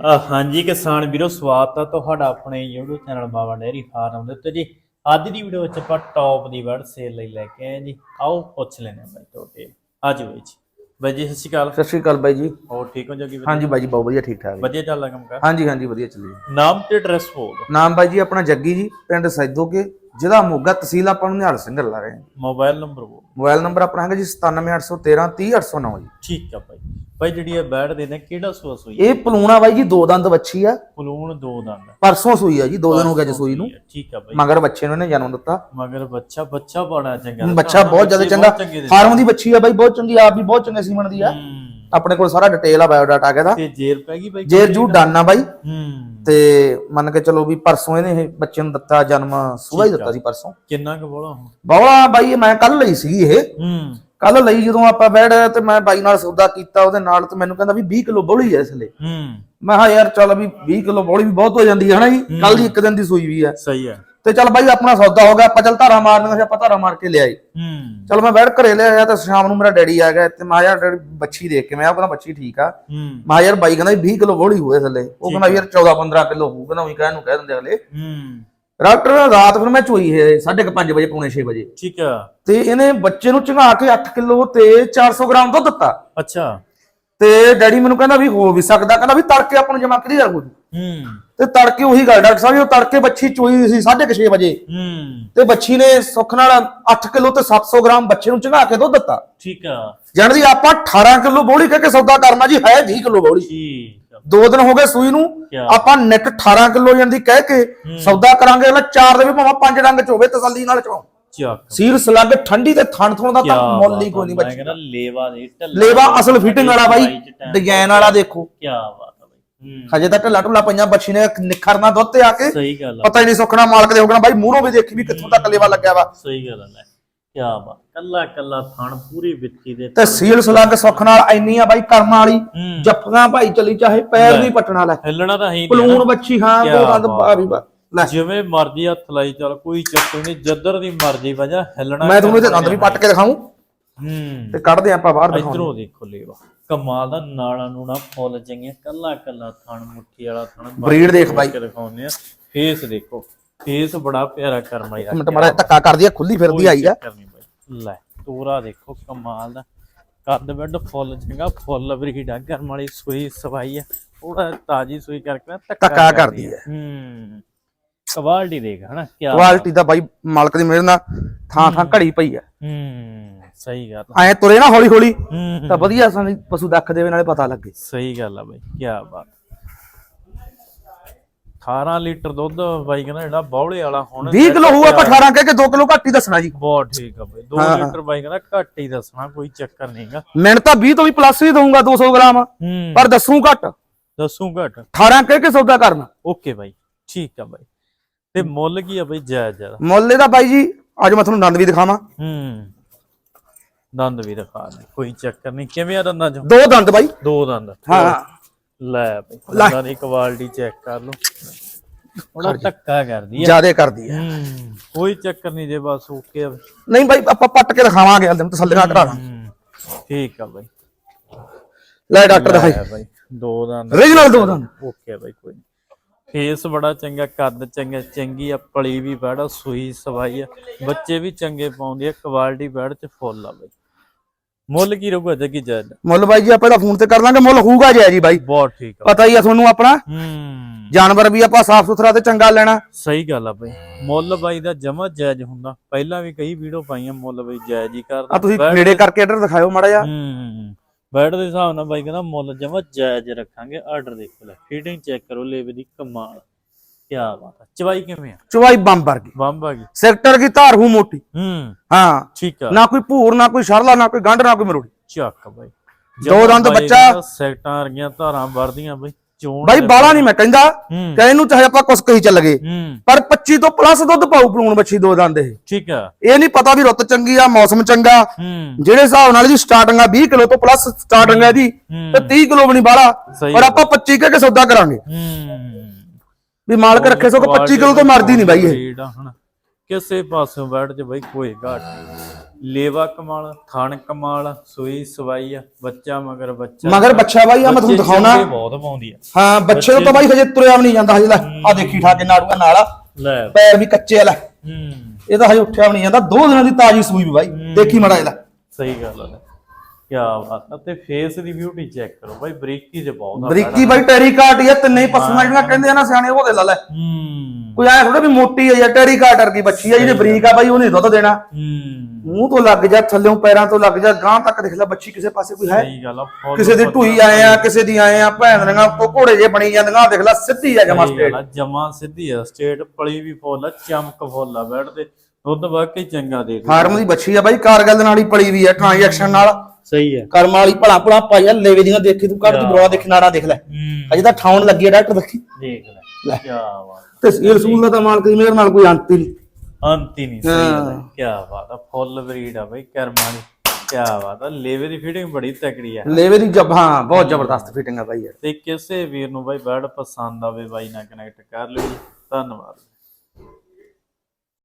ਹਾਂਜੀ ਕਿਸਾਨ ਵੀਰੋ ਸਵਾਗਤ ਹੈ ਤੁਹਾਡਾ ਆਪਣੇ YouTube channel Baba dairy farm ਦੇ ਉੱਤੇ ਜੀ। ਅੱਜ ਦੀ ਵੀਡੀਓ ਵਿੱਚ ਆਪਾਂ ਟੌਪ ਦੀ ਵਰਡ ਸੇਲ ਲਈ ਲੈ ਕੇ ਆਏ ਜੀ। ਆਓ ਪੁੱਛ ਲੈਣੇ ਬਾਈ ਤੁਹਾਡੇ। ਅੱਜ ਹੋਈ ਜੀ। ਬਾਈ ਜੀ ਸਤਿ ਸ਼੍ਰੀ ਅਕਾਲ। ਸਤਿ ਸ਼੍ਰੀ ਅਕਾਲ ਬਾਈ ਜੀ। ਹੋਰ ਠੀਕ ਹੋ ਜੱਗੀ ਹਾਂਜੀ ਬਾਈ ਜੀ ਬਹੁਤ ਵਧੀਆ ਠੀਕ ਠਾਕ ਵਧੀਆ ਚੱਲਦਾ ਕੰਮ ਕਰ? ਹਾਂਜੀ ਹਾਂਜੀ ਵਧੀਆ ਚੱਲੀ। ਨਾਮ ਤੇ ਐਡਰੈਸ ਬੋਲ ਦਿਓ। ਨਾਮ ਬਾਈ ਜੀ ਆਪਣਾ ਜੱਗੀ ਜੀ ਪਿੰਡ ਸੈਦੋਕੇ ਜ਼ਿਲ੍ਹਾ ਮੋਗਾ ਤਹਿਸੀਲ ਆਪਾਂ ਨੂੰ ਨਿਹਾਲ ਸਿੰਘ ਲਾ ਰਹੇ ਹਾਂ। ਮੋਬਾਈਲ ਨੰਬਰ ਬੋਲ ਮੋਬਾਈਲ ਨੰਬਰ ਆਪਣਾ ਹੈਗਾ ਜੀ 97813 30809 ਜੀ। ਠੀਕ ਆ ਬਾਈ। ਬਾਈ ਜਿਹੜੀ ਇਹ ਦੇ ਨੇ ਕਿਹੜਾ ਸੂਆ ਸੂਈ ਇਹ ਪਲੂਣਾ ਬਾਈ ਜੀ ਦੋ ਦੰਦ ਬੱਚੀ ਆ। ਪਲੂਣ ਦੋ ਦੰਦ। ਪਰਸੋਂ ਸੂਈ ਆ ਜੀ ਦੋ ਦਿਨ ਹੋ ਗਏ ਜੀ ਸੂਈ ਨੂੰ। ਠੀਕ ਆ ਬਾਈ। ਮਗਰ ਬੱਚੇ ਨੂੰ ਇਹਨੇ ਜਨਮ ਦਿੱਤਾ। ਮਗਰ ਬੱਚਾ ਬੱਚਾ ਬੜਾ ਚੰਗਾ ਬੱਚਾ ਬਹੁਤ ਜ਼ਿਆਦਾ ਚੰਗਾ। ਫਾਰਮ ਦੀ ਬੱਚੀ ਆ ਬਾਈ ਬਹੁਤ ਚੰਗੀ ਆਪ ਵੀ ਬਹੁਤ ਚੰਗੇ ਸੀਮਨ ਦੀ ਆ। ਆਪਣੇ ਕੋਲ ਸਾਰਾ ਡਿਟੇਲ ਆ ਬਾਇਓਡਾਟਾ ਆ ਗਿਆ ਦਾ। ਤੇ ਜੇਰ ਪੈ ਗਈ ਬਾਈ? ਜੇਰ ਜੂ ਡਾਨਾ ਬਾਈ। ਹੂੰ। ਤੇ ਮੰਨ ਕੇ ਚਲੋ ਵੀ ਪਰਸੋਂ ਇਹਨੇ ਇਹ ਬੱਚੇ ਨੂੰ ਦਿੱਤਾ ਜਨਮ ਸੁਬਾਹ ਹੀ ਦਿੱਤਾ ਸੀ ਪਰਸੋਂ। ਕਿੰਨਾ ਕੁ ਬੋਲਾ ਹੁਣ? ਬੌਲਾ ਬਾਈ ਮੈਂ ਕੱਲ ਲਈ ਸੀਗੀ ਇਹ। ਹੂੰ। ਕੱਲ ਲਈ ਜਦੋਂ ਆਪਾਂ ਬੈਠ ਤੇ ਮੈਂ ਬਾਈ ਨਾਲ ਸੌਦਾ ਕੀਤਾ ਉਹਦੇ ਨਾਲ ਤੇ ਮੈਨੂੰ ਕਹਿੰਦਾ ਵੀ 20 ਕਿਲੋ ਬੋਲੀ ਐ ਇਸ ਲਈ। ਹੂੰ। ਮੈਂ ਕਿਹਾ ਯਾਰ ਚੱਲ ਵੀ 20 ਕਿਲੋ ਬੋਲੀ ਵੀ ਬਹੁਤ ਹੋ ਜਾਂਦੀ ਹੈ ਹਨਾ ਜੀ? ਕੱਲ ਦੀ ਇੱਕ ਦਿਨ ਦੀ ਸੂਈ ਵੀ ਐ ਸਹੀ ਹੈ ਤੇ ਚੱਲ ਬਾਈ ਆਪਣਾ ਸੌਦਾ ਹੋ ਗਿਆ ਆਪਾਂ ਚੱਲ ਧਾਰਾ ਮਾਰਨੀਆਂ ਸੀ ਆਪਾਂ ਧਾਰਾ ਮਾਰ ਕੇ ਲਿਆਏ। ਹੂੰ। ਚੱਲ ਮੈਂ ਬੈਠ ਘਰੇ ਲਿਆਇਆ ਤੇ ਸ਼ਾਮ ਨੂੰ ਮੇਰਾ ਡੈਡੀ ਆ ਗਿਆ ਤੇ ਮੈਂ ਯਾਰ ਡੈਡੀ ਬੱਚੀ ਦੇਖ ਕੇ ਮੈਂ ਕਿਹਾ ਕਹਿੰਦਾ ਬੱਚੀ ਠੀਕ ਆ। ਹੂੰ। ਮੈਂ ਯਾਰ ਬਾਈ ਕਹਿੰਦਾ ਵੀ 20 ਕਿਲੋ ਬੋਲੀ ਹੋਏ ਥੱਲੇ ਉਹ ਕਹਿੰਦਾ ਯਾਰ 14 15 ਕਿਲੋ ਹੋਊ ਕਹਿੰਦਾ ਉਹੀ ਕਹਿਣ ਨੂੰ ਕਹਿ ਦਿੰਦੇ ਅਗਲੇ। ਹੂੰ। ਡਾਕਟਰ ਰਾਤ ਫਿਰ ਮੈਂ ਚੋਈ ਹੈ 5:30 ਵਜੇ ਪੌਣੇ 6 ਵਜੇ। ਠੀਕ ਆ। ਤੇ ਇਹਨੇ ਬੱਚੇ ਨੂੰ ਚੰਗਾ ਕੇ 8 ਕਿਲੋ ਤੇ 400 ਗ੍ਰਾਮ ਦੁੱਧ ਦਿੱਤਾ। ਅੱਛਾ। ਤੇ ਡੈਡੀ ਮੈਨੂੰ ਕਹਿੰਦਾ ਵੀ ਹੋ ਵੀ ਸਕਦਾ ਕਹਿੰਦਾ ਵੀ ਤੜਕੇ ਆਪਾਂ ਨੂੰ ਜਮਾ ਹੋ ਜੂ। ਹੂੰ। ਤੇ ਤੜਕੇ ਉਹੀ ਗੱਲ ਡਾਕਟਰ ਸਾਹਿਬ ਉਹ ਤੜਕੇ ਬੱਚੀ ਚੋਈ ਸੀ 6:30 ਵਜੇ ਹੂੰ। ਤੇ ਬੱਚੀ ਨੇ ਸੁੱਖ ਨਾਲ 8 ਕਿਲੋ ਤੇ 700 ਗ੍ਰਾਮ ਬੱਚੇ ਨੂੰ ਚੰਗਾ ਕੇ ਦੁੱਧ ਦਿੱਤਾ। ਠੀਕ ਆ। ਜਾਣੀ ਦੀ ਆਪਾਂ 18 ਕਿਲੋ ਬੋਲੀ ਕਹਿ ਕੇ ਸੌਦਾ ਕਰਨਾ ਜੀ ਹੈ 20 ਕਿਲੋ ਬੋਲੀ ਆ ਦੋ ਦਿਨ ਹੋ ਗਏ ਸੂਈ ਨੂੰ? ਆਪਾਂ ਨੈਟ 18 ਕਿਲੋ ਜਾਂਦੀ ਕਹਿ ਕੇ ਸੌਦਾ ਕਰਾਂਗੇ ਅਗਲਾ ਚਾਰ ਦੇ ਵੀ ਭਾਵੇਂ ਪੰਜ ਡੰਗ ਚ ਹੋਵੇ ਤਸੱਲੀ ਨਾਲ ਚੋਂ ਚੱਕ। ਸੀਲ ਸਲੱਗ ਠੰਡੀ ਤੇ ਥਣ ਥਣ ਦਾ ਤਾਂ ਮੁੱਲ ਹੀ ਕੋਈ ਨਹੀਂ ਆ, ਮੈਂ ਬੱਚੀ ਕਹਿੰਦਾ ਲੇਵਾ ਦੇ ਢੱਲਾ ਲੇਵਾ ਅਸਲ ਫਿਟਿੰਗ ਵਾਲਾ ਬਾਈ ਡਿਜ਼ਾਈਨ ਵਾਲਾ ਦੇਖੋ। ਕੀ ਬਾਤ ਹੂੰ। ਹਜੇ ਤੱਕ ਢਿੱਲਾ ਢੁੱਲਾ ਪਈਆਂ ਬੱਚੀ ਨੇ ਨਿਖਰਨਾ ਦੁੱਧ ਤੇ ਆ ਕੇ। ਸਹੀ ਗੱਲ ਪਤਾ ਹੀ ਨਹੀਂ ਸੁੱਕਣਾ ਮਾਲਕ ਦੇ ਹੋਗਣਾ ਬਾਈ ਮੂਹਰੋਂ ਵੀ ਦੇਖੀ ਵੀ ਕਿੱਥੋਂ ਤੱਕ ਲੇਵਾ ਲੱਗਿਆ ਵਾ। ਸਹੀ ਗੱਲ ਆ ਲੈ ਕੀ ਬਾਤ। ਕੱਲਾ ਕੱਲਾ ਥਣ ਪੂਰੀ ਵਿੱਚੀ ਦੇ ਤੇ ਸੀਲ ਸਲੱਗ ਸੁੱਖ ਨਾਲ ਇੰਨੀ ਆ ਬਾਈ ਕਰਮ ਵਾਲੀ ਹੂੰ। ਜੱਫੀਆਂ ਭਾਈ ਚਲੀ ਚਾਹੇ ਪੈਰ ਨਹੀਂ ਪਟਣਾ ਲੈ। ਹਿੱਲਣਾ ਤਾਂ ਹੈ ਨਹੀਂ ਪਲੂਣ ਬੱਚੀ ਹਾਂ ਕਿਆ ਦੋ ਦੰਦ ਬਾਤ। ਵੀ ਬਾ ਲੈ। ਜਿਵੇਂ ਮਰਜ਼ੀ ਹੱਥ ਲਾਈ ਚੱਲ ਕੋਈ ਚੱਕਰ ਨਹੀਂ ਜੱਦਰ ਦੀ ਮਰਜ਼ੀ ਵਜਾ ਹਿੱਲਣਾ ਮੈਂ ਤੁਹਾਨੂੰ ਇਹਦੇ ਦੰਦ ਵੀ ਪੱਟ ਕੇ ਦਿਖਾਉਂ। ਹੂੰ। ਤੇ ਕੱਢਦੇ ਆਪਾਂ ਬਾਹਰ ਦਿਖਾਉਂ ਇਧਰੋਂ ਦੇਖੋ ਲੇਵਾ ਕਮਾਲ ਦਾ ਨਾਲਾ ਨੂਣਾ ਫੁੱਲ ਚੰਗੀਆਂ ਕੱਲਾ ਕੱਲਾ ਥਣ ਮੁੱਠੀ ਵਾਲਾ ਥਣ ਬਰੀਡ ਦੇਖ ਬਾਈ। ਕੇ ਦਿਖਾਉਂਦੇ ਆ ਫੇਸ ਦੇਖੋ। ਫੇਸ ਬੜਾ ਪਿਆਰਾ ਕਰਮਾ ਯਾਰ। ਮਿੰਟ ਜਿਹਾ ਧੱਕਾ ਕਰਦੀ ਆ ਖੁੱਲੀ ਫਿਰਦੀ ਆਈ ਆ। ਲੈ ਤੋਰਾ ਦੇਖੋ ਕਮਾਲ ਦਾ। ਕੱਦ ਬੈੱਡ ਫੁੱਲ ਚੰਗਾ ਫੁੱਲ ਬਰੀਡ ਆ ਕਰਮ ਵਾਲੀ ਸੂਈ ਸਵਾਈ ਆ। ਥੋੜਾ ਤਾਜੀ ਸੂਈ ਕਰਕੇ ਨਾ ਧੱਕਾ ਕਰਦੀ ਆ। ਹੂੰ ਕੁਆਲਿਟੀ ਦੇਖ ਹਨਾ ਕੀ ਕੁਆਲਿਟੀ ਦਾ ਬਾਈ ਮਾਲਕ ਦੀ ਮਿਹਰ ਨਾਲ ਥਾਂ ਥਾਂ ਘੜੀ ਪਈ ਆ। ਹੂੰ ਸਹੀ ਗੱਲ ਐ ਤੁਰੇ ਨਾ ਹੌਲੀ ਹੌਲੀ ਤਾਂ ਵਧੀਆ ਸਾਨੂੰ ਪਸ਼ੂ ਦੱਖ ਦੇਵੇ ਨਾਲੇ ਪਤਾ ਲੱਗੇ। ਸਹੀ ਗੱਲ ਆ ਬਾਈ ਕੀ ਬਾਤ। 18 ਲੀਟਰ ਦੁੱਧ ਬਾਈ ਕਹਿੰਦਾ ਜਿਹੜਾ ਬੌਲੇ ਵਾਲਾ ਹੁਣ 20 ਕਿਲੋ ਹੋਊ ਆਪਾਂ 18 ਕਹਿ ਕੇ 2 ਕਿਲੋ ਘੱਟ ਹੀ ਦੱਸਣਾ ਜੀ। ਬਹੁਤ ਠੀਕ ਆ ਬਾਈ 2 ਹਾਂ। ਲੀਟਰ ਬਾਈ ਕਹਿੰਦਾ ਘੱਟ ਹੀ ਦੱਸਣਾ ਕੋਈ ਚੱਕਰ ਨਹੀਂਗਾ ਮਿੰਟ ਤਾਂ 20 ਤੋਂ ਵੀ ਪਲੱਸ ਹੀ ਦਊਂਗਾ 200 ਗ੍ਰਾਮ। ਪਰ ਦੱਸੂ ਘੱਟ। ਦੱਸੂ ਘੱਟ। 18 ਕਹਿ ਕੇ ਸੌਦਾ ਕਰਨਾ। ਓਕੇ ਬਾਈ ਠੀਕ ਆ ਬਾਈ। ਤੇ ਮੁੱਲ ਕੀ ਆ ਬਾਈ ਜਾਇਜ਼ ਜ਼ਿਆਦਾ ਮੁੱਲ ਇਹਦਾ ਬਾਈ ਜੀ ਅੱਜ ਮੈਂ ਤੁਹਾਨੂੰ ਦੰਦ ਵੀ ਦਿਖਾਵਾਂ। ਹੂੰ। ਦੰਦ ਵੀ ਦਿਖਾ ਦੇ ਕੋਈ ਚੱਕਰ ਨਹੀਂ। ਕਿਵੇਂ ਆ ਦੰਦਾਂ ਚੋਂ? ਦੋ ਦੰਦ ਬਾਈ। ਦੋ ਦੰਦ। ਹਾਂ। ਲੈ ਬਾਈ ਦੰਦਾਂ ਦੀ ਕੁਆਲਿਟੀ ਚੈੱਕ ਕਰ ਲਓ। ਥੋੜਾ ਧੱਕਾ ਕਰਦੀ ਆ। ਜਿਆਦੇ ਕਰਦੀ ਹੂੰ ਕੋਈ ਚੱਕਰ ਨਹੀਂ ਜੇ ਬਸ ਓਕੇ ਆ। ਬਾਈ। ਨਹੀਂ ਬਾਈ ਆਪਾਂ ਪੱਟ ਕੇ ਦਿਖਾਵਾਂਗੇ ਅੱਜ ਤਸੱਲੀਆਂ ਕਰਾਣਾ ਹੂੰ ਠੀਕ ਆ ਬਾਈ। ਲੈ ਡਾਕਟਰ ਦਿਖਾਈ। ਲੈ ਬਾਈ ਦੋ ਦੰਦ। ਰੀਜਨਲ ਦੋ ਦੰਦ। ਓਕੇ ਬਾਈ ਕੋਈ ਫੇਸ ਬੜਾ ਚੰਗਾ ਕੱਦ ਚੰਗਾ ਚੰਗੀ ਆ ਪਲੀ ਵੀ ਬੜਾ ਸੂਈ ਸਵਾਈ ਆ। ਬੱਚੇ ਵੀ ਚੰਗੇ ਪਾਉਂਦੀ ਆ ਕੁਆਲਿਟੀ ਬੈੜ ਚ ਫੁੱਲ ਆ ਬਾਈ। ਮੁੱਲ ਕੀ ਰਹੂਗਾ ਜੱਗੀ ਜਾਇਜ਼ ਮੁੱਲ ਬਾਈ ਜੀ ਆਪਾਂ ਇਹਦਾ ਫੋਨ ਤੇ ਕਰ ਲਾਂਗੇ ਮੁੱਲ ਹੋਊਗਾ ਜੈ ਜੀ ਬਾਈ। ਬਹੁਤ ਠੀਕ ਆ। ਪਤਾ ਹੀ ਆ ਤੁਹਾਨੂੰ ਆਪਣਾ। ਹੂੰ। ਜਾਨਵਰ ਵੀ ਆਪਾਂ ਸਾਫ਼ ਸੁਥਰਾ ਤੇ ਚੰਗਾ ਲੈਣਾ। ਸਹੀ ਗੱਲ ਆ ਬਾਈ। ਮੁੱਲ ਬਾਈ ਦਾ ਜਮਾ ਜਾਇਜ਼ ਹੁੰਦਾ। ਪਹਿਲਾਂ ਵੀ ਕਈ ਵੀਡੀਓ ਪਾਈਆਂ ਮੁੱਲ ਬਾਈ ਜਾਇਜ਼ ਹੀ ਕਰਦਾ ਆ ਤੁਸੀਂ ਨੇੜੇ ਕਰਕੇ ਇੱਧਰ ਦਿਖਾਓ ਮਾੜਾ ਜਿਹਾ। ਹੂੰ ਬੈਡ ਦੇ ਹਿਸਾਬ ਨਾਲ ਬਾਈ ਕਹਿੰਦਾ ਮੁੱਲ ਜਮਾ ਜਾਇਜ਼ ਰੱਖਾਂਗੇ। ਆਰਡਰ ਦੇਖੋ ਲੈ ਫੀਡਿੰਗ ਚੈੱਕ ਕਰੋ ਲੇਵੇ ਦੀ ਕਮਾਲ। ਕੀ ਬਾਤ ਆ। ਚਵਾਈ ਕਿਵੇਂ ਆ? ਚਵਾਈ ਬੰਬ ਵਰਗੀ। ਬੰਬ ਆ ਗਈ ਸੈਕਟਰ ਕੀ ਧਾਰ ਹੂ ਮੋਟੀ। ਹੂੰ। ਹਾਂ। ਠੀਕ ਆ। ਨਾ ਕੋਈ ਭੂਰ ਨਾ ਕੋਈ ਸ਼ਰਲਾ ਨਾ ਕੋਈ ਗੰਢ ਨਾ ਕੋਈ ਮਰੋੜੀ। ਚੱਕ ਬਾਈ। ਦੋ ਦੰਦ ਬੱਚਾ। ਸੈਕਟਾਂ ਵਰਗੀਆਂ ਧਾਰਾਂ ਵਰਦੀਆਂ ਬਾਈ। ਚੋਣ ਬਾਈ ਦੇ- ਬਾਲਾ ਨਹੀਂ ਮੈਂ ਕਹਿੰਦਾ। ਹੂੰ। ਕਹੇ ਨੂੰ ਚਾਹੇ ਆਪਾਂ ਕੁਸ ਕਹੀ ਚੱਲ ਗਏ। ਹੂੰ। ਪਰ 25 ਤੋਂ ਪਲੱਸ ਦੁੱਧ ਪਾਉ ਪਲੂਣ ਬੱਚੀ ਦੋ ਦੰਦ ਇਹ। ਠੀਕ ਆ। ਇਹ ਨਹੀਂ ਪਤਾ ਵੀ ਰੁੱਤ ਚੰਗੀ ਆ ਮੌਸਮ ਚੰਗਾ। ਹੂੰ। ਜਿਹੜੇ ਹਿਸਾਬ ਨਾਲ ਜੀ ਸਟਾਰਟਿੰਗ ਆ 20 ਕਿਲੋ ਤੋਂ ਪਲੱਸ ਸਟਾਰਟਿੰਗ ਹੈ ਹੂੰ। ਤੇ 30 ਕਿਲੋ ਵੀ ਨਹੀਂ ਬਾਲਾ। ਪਰ ਆਪਾਂ 25 ਕਹਿ ਕੇ ਸੌਦਾ ਕਰਾਂਗੇ। ਹੂੰ। ਵੀ ਮਾਲਕ ਰੱਖੇ ਸੋ 25 ਕਿਲੋ ਤੋਂ ਮਰਦੀ ਨਹੀਂ ਬਾਈ ਇਹ। ਕਿਸੇ ਪਾਸਿਓਂ ਬੈਠ ਚ ਬਾਈ ਕੋਈ ਘਾਟ ਲੇਵਾ ਕਮਾਲ ਥਣ ਕਮਾਲ ਸੂਈ ਸਵਾਈ ਆ ਬੱਚਾ ਮਗਰ ਬੱਚਾ। ਮਗਰ ਬੱਚਾ ਬਾਈ ਆ ਮੈਂ ਤੁਹਾਨੂੰ ਦਿਖਾਉਣਾ। ਬਹੁਤ ਪਾਉਂਦੀ ਆ। ਹਾਂ ਬੱਚੇ ਨੂੰ ਤਾਂ ਬਾਈ ਹਜੇ ਤੁਰਿਆ ਵੀ ਨਹੀਂ ਜਾਂਦਾ ਹਜੇ ਲੈ ਆ ਦੇਖੀ ਠਾ ਕੇ ਨਾੜੂਆ ਨਾਲ ਆ। ਲੈ। ਪੈਰ ਵੀ ਕੱਚੇ ਆ ਲੈ। ਹੂੰ। ਇਹ ਤਾਂ ਹਜੇ ਉੱਠਿਆ ਵੀ ਨਹੀਂ ਜਾਂਦਾ। ਦੋ ਦਿਨਾਂ ਦੀ ਤਾਜੀ ਸੂਈ ਵੀ ਬਾਈ। ਦੇਖੀ ਮੜਾ ਇਹਦਾ ਸਹੀ ਗੱਲ ਆ। ਕੀ ਬਾਤ ਆ ਤੇ ਫੇਸ ਦੀ ਬਿਊਟੀ ਚੈੱਕ ਕਰੋ ਬਾਈ ਬਰੀਕੀ ਚ ਬਹੁਤ ਆ ਬਰੀਕੀ ਬਾਈ ਟੈਰੀ ਕਾਟ ਹੀ ਆ ਤਿੰਨੇ ਹੀ ਪਸਮਾਂ ਜਿਹੜੀਆਂ ਕਹਿੰਦੇ ਆ ਨਾ ਸਿਆਣੇ ਉਹ ਦੇ ਲਾ ਲੈ। ਹੂੰ। ਕੋਈ ਐ ਥੋੜਾ ਵੀ ਮੋਟੀ ਆ ਜਾਂ ਟੈਰੀ ਕਾਟ ਵਰਗੀ ਬੱਚੀ ਆ ਜਿਹਨੇ ਬਰੀਕ ਆ ਬਾਈ ਉਹਨੇ ਦੁੱਧ ਦੇਣਾ। ਹੂੰ। ਮੂੰਹ ਤੋਂ ਲੱਗ ਜਾ ਥੱਲੇੋਂ ਪੈਰਾਂ ਤੋਂ ਲੱਗ ਜਾ ਗਾਂ ਤੱਕ ਦੇਖ ਲੈ ਬੱਚੀ ਕਿਸੇ ਪਾਸੇ ਕੋਈ ਹੈ। ਸਹੀ ਗੱਲ ਆ ਫੁੱਲ ਕਿਸੇ ਦੀ ਢੂਈ ਆਏ ਆ ਕਿਸੇ ਦੀ ਆਏ ਆ ਭੈਣ ਦੀਆਂ ਕੋ ਘੋੜੇ ਜੇ ਬਣੀ ਜਾਂਦੀਆਂ ਦੇਖ ਲੈ ਸਿੱਧੀ ਆ ਜਮਾ ਸਟੇਟ ਜਮਾਂ ਸਿੱਧੀ ਆ ਸਟੇਟ ਪਲੀ ਵੀ ਫੁੱਲ ਆ ਚਮਕ ਫੁੱਲ ਆ ਬੈਠਦੇ ਦੁੱਧ ਵਾਕਈ ਚੰਗਾ ਦੇ ਦੇ ਫਾਰਮ ਦੀ ਬੱਚੀ ਆ ਬਾਈ ਕਾਰਗਲ ਦੇ ਨਾਲ ਹੀ ਪਲੀ ਵੀ ਆ ਟ੍ਰਾਂਜੈਕਸ਼ਨ ਨਾਲ। ਸਹੀ ਹੈ ਕਰਮ ਵਾਲੀ ਭਲਾ ਭਲਾ ਪਾਈ ਆ ਲੇਵੇ ਦੀਆਂ ਦੇਖੀ ਤੂੰ ਕੱਢ ਦੀ ਬਰਵਾ ਦੇਖ ਨਾੜਾ ਦੇਖ ਲੈ। ਹੂੰ। ਅਜੇ ਤਾਂ ਠਾਉਣ ਲੱਗੀ ਆ ਡਾਕਟਰ ਦੇਖੀ। ਦੇਖ ਲੈ। ਲੈ। ਕੀ ਬਾਤ। ਤੇ ਇਹ ਰਸੂਲ ਦਾ ਤਾਂ ਮਾਲਕ ਦੀ ਮੇਰੇ ਨਾਲ ਕੋਈ ਅੰਤ ਹੀ ਨਹੀਂ। ਅੰਤੀ ਨਹੀਂ ਸਹੀ ਕੀ ਬਾਤ ਆ ਫੁੱਲ ਬਰੀਡ ਆ ਬਈ ਕਰਮਾਂ ਦੀ ਕੀ ਬਾਤ ਆ ਲੇਵੇ ਦੀ ਫਿਟਿੰਗ ਬੜੀ ਤਕੜੀ ਆ। ਲੇਵੇ ਦੀ ਜਬ ਹਾਂ ਬਹੁਤ ਜ਼ਬਰਦਸਤ ਫਿਟਿੰਗ ਆ ਬਾਈ ਯਾਰ। ਤੇ ਕਿਸੇ ਵੀਰ ਨੂੰ ਬਾਈ ਬਰਡ ਪਸੰਦ ਆਵੇ ਬਾਈ ਨਾਲ ਕਨੈਕਟ ਕਰ ਲਿਓ ਜੀ ਧੰਨਵਾਦ।